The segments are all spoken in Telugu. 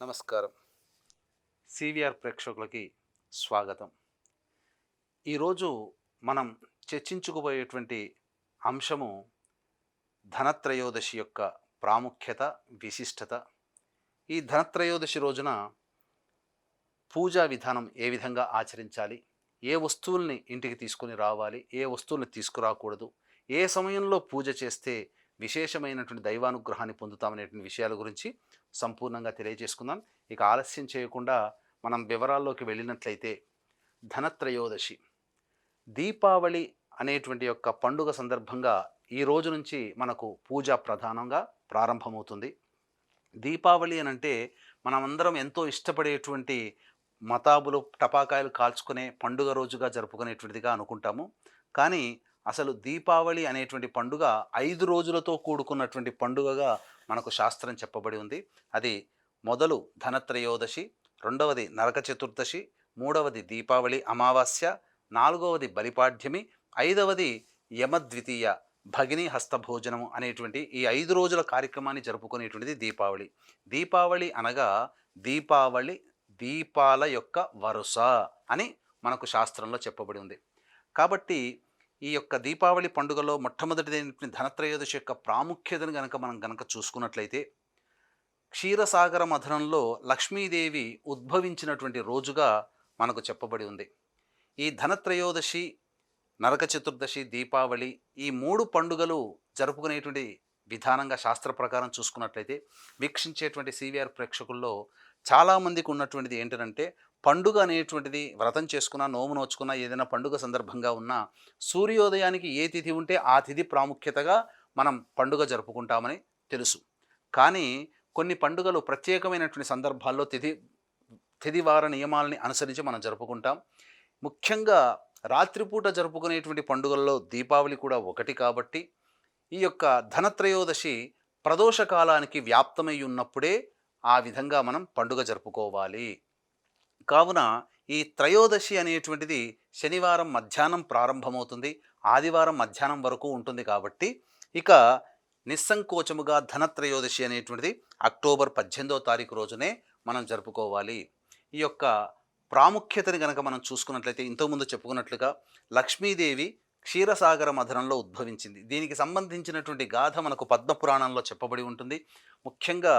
నమస్కారం. సివిఆర్ ప్రేక్షకులకి స్వాగతం. ఈరోజు మనం చర్చించుకుపోయేటువంటి అంశము ధనత్రయోదశి యొక్క ప్రాముఖ్యత విశిష్టత. ఈ ధనత్రయోదశి రోజున పూజా విధానం ఏ విధంగా ఆచరించాలి? ఏ వస్తువుల్ని ఇంటికి తీసుకొని రావాలి? ఏ వస్తువుల్ని తీసుకురాకూడదు? ఏ సమయంలో పూజ చేస్తే విశేషమైనటువంటి దైవానుగ్రహాన్ని పొందుతామనేటువంటి విషయాల గురించి సంపూర్ణంగా తెలియజేసుకుందాం. ఇక ఆలస్యం చేయకుండా మనం వివరాల్లోకి వెళ్ళినట్లయితే ధనత్రయోదశి. దీపావళి అనేటువంటి యొక్క పండుగ సందర్భంగా ఈ రోజు నుంచి మనకు పూజ ప్రధానంగా ప్రారంభమవుతుంది. దీపావళి అని అంటే మనమందరం ఎంతో ఇష్టపడేటువంటి మతాబులు టపాకాయలు కాల్చుకునే పండుగ రోజుగా జరుపుకునేటువంటిదిగా అనుకుంటాము. కానీ అసలు దీపావళి అనేటువంటి పండుగ ఐదు రోజులతో కూడుకున్నటువంటి పండుగగా మనకు శాస్త్రం చెప్పబడి ఉంది. అది మొదలు ధనత్రయోదశి రెండవది నరక చతుర్దశి మూడవది దీపావళి అమావాస్య నాలుగవది బలిపాఠ్యమి ఐదవది యమద్వితీయ భగిని హస్తభోజనము అనేటువంటి ఈ ఐదు రోజుల కార్యక్రమాన్ని జరుపుకునేటువంటిది దీపావళి. దీపావళి అనగా దీపావళి దీపాల యొక్క వరుస అని మనకు శాస్త్రంలో చెప్పబడి ఉంది. కాబట్టి ఈ యొక్క దీపావళి పండుగలో మొట్టమొదటిదైన ధనత్రయోదశి యొక్క ప్రాముఖ్యతను గనక మనం గనక చూసుకున్నట్లయితే క్షీరసాగర మథనంలో లక్ష్మీదేవి ఉద్భవించినటువంటి రోజుగా మనకు చెప్పబడి ఉంది. ఈ ధనత్రయోదశి నరక చతుర్దశి దీపావళి ఈ మూడు పండుగలు జరుపుకునేటువంటి విధానంగా శాస్త్ర ప్రకారం చూసుకున్నట్లయితే వీక్షించేటువంటి సివిఆర్ ప్రేక్షకుల్లో చాలామందికి ఉన్నటువంటిది ఏంటంటే పండుగ అనేటువంటిది వ్రతం చేసుకున్నా నోము నోచుకున్నా ఏదైనా పండుగ సందర్భంగా ఉన్నా సూర్యోదయానికి ఏ తిథి ఉంటే ఆ తిథి ప్రాముఖ్యతగా మనం పండుగ జరుపుకుంటామని తెలుసు. కానీ కొన్ని పండుగలు ప్రత్యేకమైనటువంటి సందర్భాల్లో తిథి తిథివార నియమాలని అనుసరించి మనం జరుపుకుంటాం. ముఖ్యంగా రాత్రిపూట జరుపుకునేటువంటి పండుగల్లో దీపావళి కూడా ఒకటి కాబట్టి ఈ యొక్క ధనత్రయోదశి ప్రదోష కాలానికి వ్యాప్తమై ఉన్నప్పుడే ఆ విధంగా మనం పండుగ జరుపుకోవాలి. కావున ఈ త్రయోదశి అనేటువంటిది శనివారం మధ్యాహ్నం ప్రారంభమవుతుంది. ఆదివారం మధ్యాహ్నం వరకు ఉంటుంది కాబట్టి ఇక నిస్సంకోచముగా ధనత్రయోదశి అనేటువంటిది అక్టోబర్ పద్దెనిమిదవ తారీఖు రోజునే మనం జరుపుకోవాలి. ఈ యొక్క ప్రాముఖ్యతని కనుక మనం చూసుకున్నట్లయితే ఇంతకుముందు చెప్పుకున్నట్లుగా లక్ష్మీదేవి క్షీరసాగర మధురంలో ఉద్భవించింది. దీనికి సంబంధించినటువంటి గాథ మనకు పద్మపురాణంలో చెప్పబడి ఉంటుంది. ముఖ్యంగా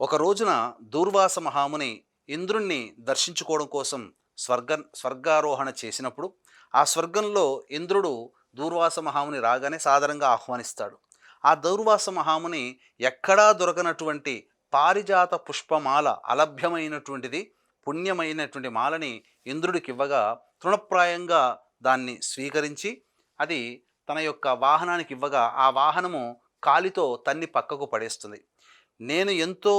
ఒక రోజున దూర్వాస మహాముని ఇంద్రుణ్ణి దర్శించుకోవడం కోసం స్వర్గ స్వర్గారోహణ చేసినప్పుడు ఆ స్వర్గంలో ఇంద్రుడు దూర్వాస మహాముని రాగానే సాధారణంగా ఆహ్వానిస్తాడు. ఆ దౌర్వాస మహాముని ఎక్కడా దొరకనటువంటి పారిజాత పుష్పమాల అలభ్యమైనటువంటిది పుణ్యమైనటువంటి మాలని ఇంద్రుడికి ఇవ్వగా తృణప్రాయంగా దాన్ని స్వీకరించి అది తన యొక్క వాహనానికి ఇవ్వగా ఆ వాహనము కాలితో తన్ని పక్కకు పడేస్తుంది. నేను ఎంతో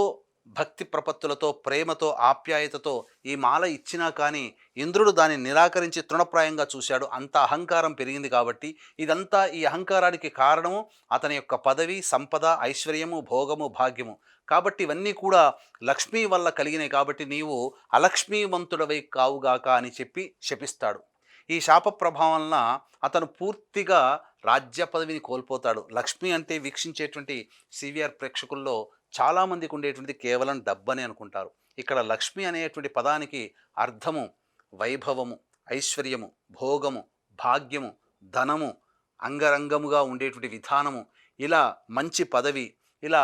భక్తి ప్రపత్తులతో ప్రేమతో ఆప్యాయతతో ఈ మాల ఇచ్చినా కానీ ఇంద్రుడు దాన్ని నిరాకరించి తృణప్రాయంగా చూశాడు. అంత అహంకారం పెరిగింది కాబట్టి ఇదంతా ఈ అహంకారానికి కారణము. అతని యొక్క పదవి సంపద ఐశ్వర్యము భోగము భాగ్యము. కాబట్టి ఇవన్నీ కూడా లక్ష్మీ వల్ల కలిగినాయి కాబట్టి నీవు అలక్ష్మీవంతుడవై కావుగాక అని చెప్పి శపిస్తాడు. ఈ శాప ప్రభావం వలన అతను పూర్తిగా రాజ్య పదవిని కోల్పోతాడు. లక్ష్మి అంటే వీక్షించేటువంటి సివిఆర్ ప్రేక్షకుల్లో చాలామందికి ఉండేటువంటిది కేవలం డబ్బని అనుకుంటారు. ఇక్కడ లక్ష్మి అనేటువంటి పదానికి అర్థము వైభవము ఐశ్వర్యము భోగము భాగ్యము ధనము అంగరంగముగా ఉండేటువంటి విధానము. ఇలా మంచి పదవి ఇలా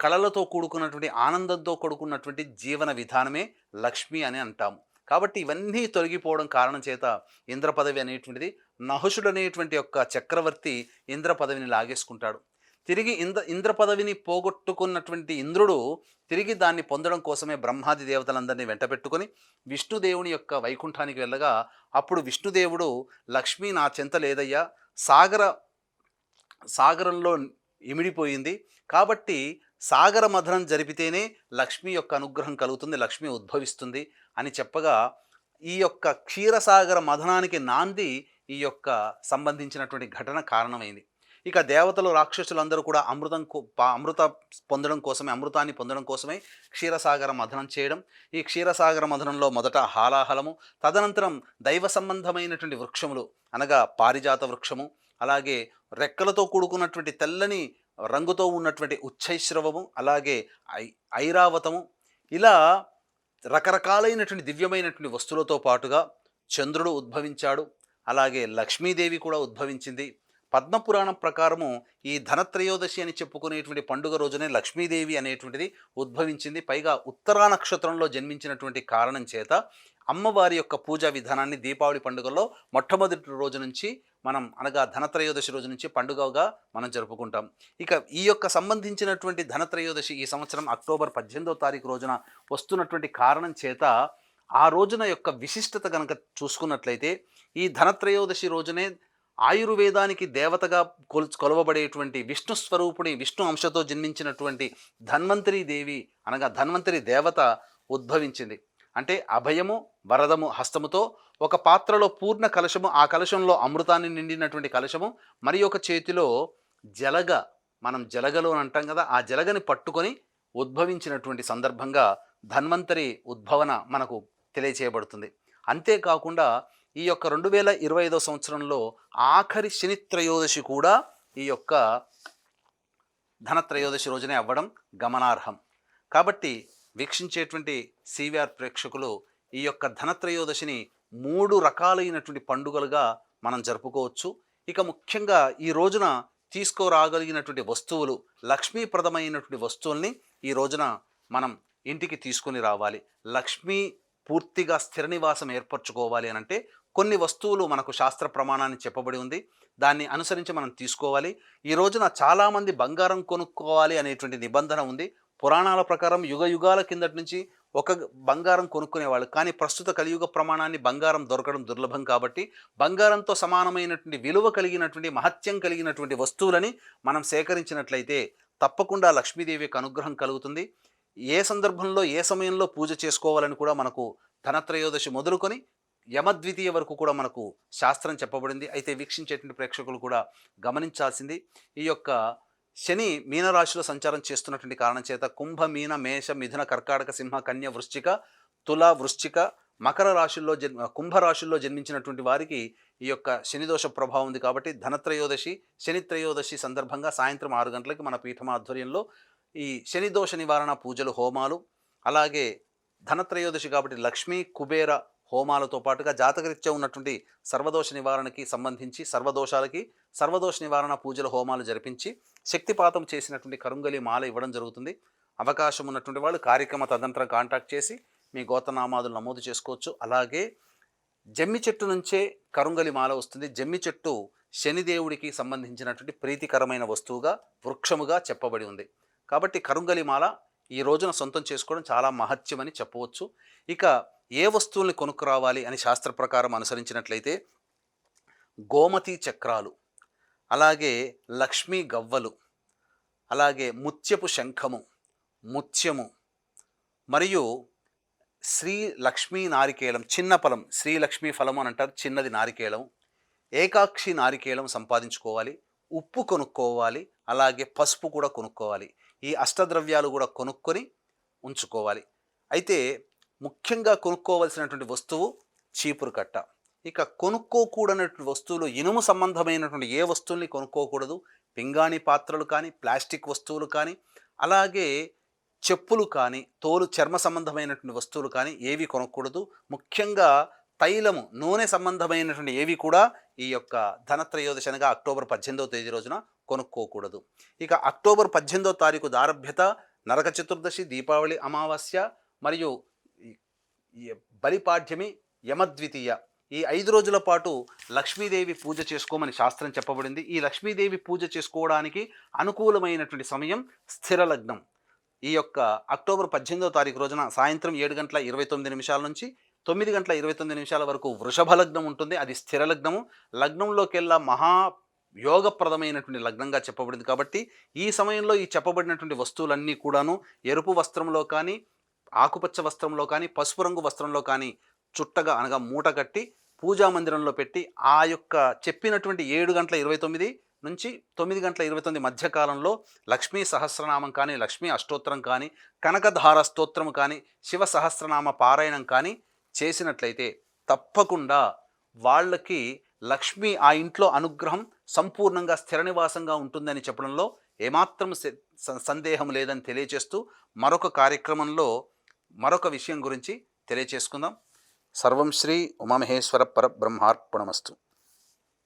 కళలతో కూడుకున్నటువంటి ఆనందంతో కూడుకున్నటువంటి జీవన విధానమే లక్ష్మి అని అంటాము. కాబట్టి ఇవన్నీ తొలగిపోవడం కారణం చేత ఇంద్ర పదవి అనేటువంటిది నహుషుడు అనేటువంటి యొక్క చక్రవర్తి ఇంద్ర పదవిని లాగేసుకుంటాడు. తిరిగి ఇంద్ర ఇంద్ర పదవిని పోగొట్టుకున్నటువంటి ఇంద్రుడు తిరిగి దాన్ని పొందడం కోసమే బ్రహ్మాది దేవతలందరినీ వెంటబెట్టుకొని విష్ణుదేవుని యొక్క వైకుంఠానికి వెళ్ళగా అప్పుడు విష్ణుదేవుడు లక్ష్మీ నా చెంత లేదయ్యా. సాగర సాగరంలో ఇమిడిపోయింది. కాబట్టి సాగర మథనం జరిపితేనే లక్ష్మి యొక్క అనుగ్రహం కలుగుతుంది లక్ష్మి ఉద్భవిస్తుంది అని చెప్పగా ఈ యొక్క క్షీరసాగర మథనానికి నాంది ఈ యొక్క సంబంధించినటువంటి ఘటన కారణమైంది. ఇక దేవతలు రాక్షసులందరూ కూడా అమృతం పా- అమృత పొందడం కోసమే అమృతాన్ని పొందడం కోసమే క్షీరసాగర మథనం చేయడం. ఈ క్షీరసాగర మథనంలో మొదట హాలాహలము తదనంతరం దైవ సంబంధమైనటువంటి వృక్షములు అనగా పారిజాత వృక్షము అలాగే రెక్కలతో కూడుకున్నటువంటి తెల్లని రంగుతో ఉన్నటువంటి ఉచ్చైశ్రవము అలాగే ఐ ఐరావతము. ఇలా రకరకాలైనటువంటి దివ్యమైనటువంటి వస్తువులతో పాటుగా చంద్రుడు ఉద్భవించాడు. అలాగే లక్ష్మీదేవి కూడా ఉద్భవించింది. పద్మపురాణం ప్రకారము ఈ ధనత్రయోదశి అని చెప్పుకునేటువంటి పండుగ రోజునే లక్ష్మీదేవి అనేటువంటిది ఉద్భవించింది. పైగా ఉత్తరా నక్షత్రంలో జన్మించినటువంటి కారణం చేత అమ్మవారి యొక్క పూజా విధానాన్ని దీపావళి పండుగలో మొట్టమొదటి రోజు నుంచి మనం అనగా ధనత్రయోదశి రోజు నుంచి పండుగగా మనం జరుపుకుంటాం. ఇక ఈ యొక్క సంబంధించినటువంటి ధనత్రయోదశి ఈ సంవత్సరం అక్టోబర్ పద్దెనిమిదో తారీఖు రోజున వస్తున్నటువంటి కారణం చేత ఆ రోజున యొక్క విశిష్టత కనుక చూసుకున్నట్లయితే ఈ ధనత్రయోదశి రోజునే ఆయుర్వేదానికి దేవతగా కొల్ కొలవబడేటువంటి విష్ణు స్వరూపుడి విష్ణు అంశతో జన్మించినటువంటి ధన్వంతరి దేవి అనగా ధన్వంతరి దేవత ఉద్భవించింది. అంటే అభయము వరదము హస్తముతో ఒక పాత్రలో పూర్ణ కలశము ఆ కలశంలో అమృతాన్ని నిండినటువంటి కలశము మరి ఒక చేతిలో జలగ మనం జలగలు అని అంటాం కదా ఆ జలగని పట్టుకొని ఉద్భవించినటువంటి సందర్భంగా ధన్వంతరి ఉద్భవన మనకు తెలియచేయబడుతుంది. అంతేకాకుండా ఈ యొక్క రెండు వేల ఇరవై ఐదో సంవత్సరంలో ఆఖరి శని త్రయోదశి కూడా ఈ యొక్క ధనత్రయోదశి రోజునే అవ్వడం గమనార్హం. కాబట్టి వీక్షించేటువంటి సివిఆర్ ప్రేక్షకులు ఈ యొక్క ధనత్రయోదశిని మూడు రకాలైనటువంటి పండుగలుగా మనం జరుపుకోవచ్చు. ఇక ముఖ్యంగా ఈ రోజున తీసుకోరాగలిగినటువంటి వస్తువులు లక్ష్మీప్రదమైనటువంటి వస్తువుల్ని ఈ రోజున మనం ఇంటికి తీసుకుని రావాలి. లక్ష్మీ పూర్తిగా స్థిర నివాసం ఏర్పరచుకోవాలి అని అంటే కొన్ని వస్తువులు మనకు శాస్త్ర ప్రమాణాన్ని చెప్పబడి ఉంది. దాన్ని అనుసరించి మనం తీసుకోవాలి. ఈ రోజున చాలామంది బంగారం కొనుక్కోవాలి అనేటువంటి నిబంధన ఉంది. పురాణాల ప్రకారం యుగ యుగాల కిందటి నుంచి ఒక బంగారం కొనుక్కునేవాళ్ళు. కానీ ప్రస్తుత కలియుగ ప్రమాణాన్ని బంగారం దొరకడం దుర్లభం కాబట్టి బంగారంతో సమానమైనటువంటి విలువ కలిగినటువంటి మహత్యం కలిగినటువంటి వస్తువులని మనం సేకరించినట్లయితే తప్పకుండా లక్ష్మీదేవికి అనుగ్రహం కలుగుతుంది. ఏ సందర్భంలో ఏ సమయంలో పూజ చేసుకోవాలని కూడా మనకు ధనత్రయోదశి మొదలుకొని యమద్వితీయ వరకు కూడా మనకు శాస్త్రం చెప్పబడింది. అయితే వీక్షించేటువంటి ప్రేక్షకులు కూడా గమనించాల్సింది. ఈ యొక్క శని మీనరాశిలో సంచారం చేస్తున్నటువంటి కారణం చేత కుంభ మీన మేష మిథున కర్కాటక సింహ కన్య వృశ్చిక తుల వృశ్చిక మకర రాశుల్లో జన్ కుంభరాశుల్లో జన్మించినటువంటి వారికి ఈ యొక్క శనిదోష ప్రభావం ఉంది కాబట్టి ధనత్రయోదశి శనిత్రయోదశి సందర్భంగా సాయంత్రం ఆరు గంటలకి మన పీఠం ఆధ్వర్యంలో ఈ శనిదోష నివారణ పూజలు హోమాలు అలాగే ధనత్రయోదశి కాబట్టి లక్ష్మీ కుబేర హోమాలతో పాటుగా జాతకరీత్యా ఉన్నటువంటి సర్వదోష నివారణకి సంబంధించి సర్వదోషాలకి సర్వదోష నివారణ పూజల హోమాలు జరిపించి శక్తిపాతం చేసినటువంటి కరుంగలి మాల ఇవ్వడం జరుగుతుంది. అవకాశం ఉన్నటువంటి వాళ్ళు కార్యక్రమ తదంతరం కాంటాక్ట్ చేసి మీ గోతనామాదులు నమోదు చేసుకోవచ్చు. అలాగే జమ్మి చెట్టు నుంచే కరుంగలి మాల వస్తుంది. జమ్మి చెట్టు శనిదేవుడికి సంబంధించినటువంటి ప్రీతికరమైన వస్తువుగా వృక్షముగా చెప్పబడి ఉంది. కాబట్టి కరుంగలి మాల ఈ రోజున సొంతం చేసుకోవడం చాలా మహత్యమని చెప్పవచ్చు. ఇక ఏ వస్తువుల్ని కొనుక్కురావాలి అని శాస్త్ర ప్రకారం అనుసరించినట్లయితే గోమతి చక్రాలు అలాగే లక్ష్మీ గవ్వలు అలాగే ముత్యపు శంఖము ముత్యము మరియు శ్రీ లక్ష్మీ నారికేళం చిన్న ఫలం శ్రీ లక్ష్మీ ఫలం అని అంటారు చిన్నది నారికేళం ఏకాక్షి నారికేళం సంపాదించుకోవాలి ఉప్పు కొనుక్కోవాలి అలాగే పసుపు కూడా కొనుక్కోవాలి ఈ అష్టద్రవ్యాలు కూడా కొనుక్కొని ఉంచుకోవాలి. అయితే ముఖ్యంగా కొనుక్కోవలసినటువంటి వస్తువు చీపురు కట్ట. ఇక కొనుక్కోకూడనటువంటి వస్తువులు ఇనుము సంబంధమైనటువంటి ఏ వస్తువుల్ని కొనుక్కోకూడదు. పింగాణి పాత్రలు కానీ ప్లాస్టిక్ వస్తువులు కానీ అలాగే చెప్పులు కానీ తోలు చర్మ సంబంధమైనటువంటి వస్తువులు కానీ ఏవి కొనకూడదు ముఖ్యంగా తైలము నూనె సంబంధమైనటువంటి ఏవి కూడా ఈ యొక్క ధనత్రయోదశి అనగా అక్టోబర్ పద్దెనిమిదవ తేదీ రోజున కొనుక్కోకూడదు. ఇక అక్టోబర్ పద్దెనిమిదవ తారీఖు దారభ్యత నరక చతుర్దశి దీపావళి అమావాస్య మరియు ఈ- బలిపాడ్యమి యమద్వితీయ. ఈ ఐదు రోజుల పాటు లక్ష్మీదేవి పూజ చేసుకోమని శాస్త్రం చెప్పబడింది. ఈ లక్ష్మీదేవి పూజ చేసుకోవడానికి అనుకూలమైనటువంటి సమయం స్థిర లగ్నం. ఈ యొక్క అక్టోబర్ పద్దెనిమిదో తారీఖు రోజున సాయంత్రం ఏడు గంటల ఇరవై తొమ్మిది నిమిషాల నుంచి తొమ్మిది గంటల ఇరవై తొమ్మిది నిమిషాల వరకు వృషభ లగ్నం ఉంటుంది. అది స్థిర లగ్నము. లగ్నంలోకెల్లా మహా యోగప్రదమైనటువంటి లగ్నంగా చెప్పబడింది కాబట్టి ఈ సమయంలో ఈ చెప్పబడినటువంటి వస్తువులన్నీ కూడాను ఎరుపు వస్త్రంలో కానీ ఆకుపచ్చ వస్త్రంలో కానీ పసుపు రంగు వస్త్రంలో కానీ చుట్టగా అనగా మూట కట్టి పూజా మందిరంలో పెట్టి ఆ యొక్క చెప్పినటువంటి ఏడు గంటల ఇరవై తొమ్మిది నుంచి తొమ్మిది గంటల ఇరవై తొమ్మిది మధ్యకాలంలో లక్ష్మీ సహస్రనామం కానీ లక్ష్మీ అష్టోత్తరం కానీ కనకధార స్తోత్రం కానీ శివ సహస్రనామ పారాయణం కానీ చేసినట్లయితే తప్పకుండా వాళ్ళకి లక్ష్మి ఆ ఇంట్లో అనుగ్రహం సంపూర్ణంగా స్థిర నివాసంగా ఉంటుందని చెప్పడంలో ఏమాత్రం స- సందేహం లేదని తెలియజేస్తూ మరొక కార్యక్రమంలో మరొక విషయం గురించి తెలియచేసుకుందాం. సర్వం శ్రీ ఉమామహేశ్వర పరబ్రహ్మార్పణమస్తు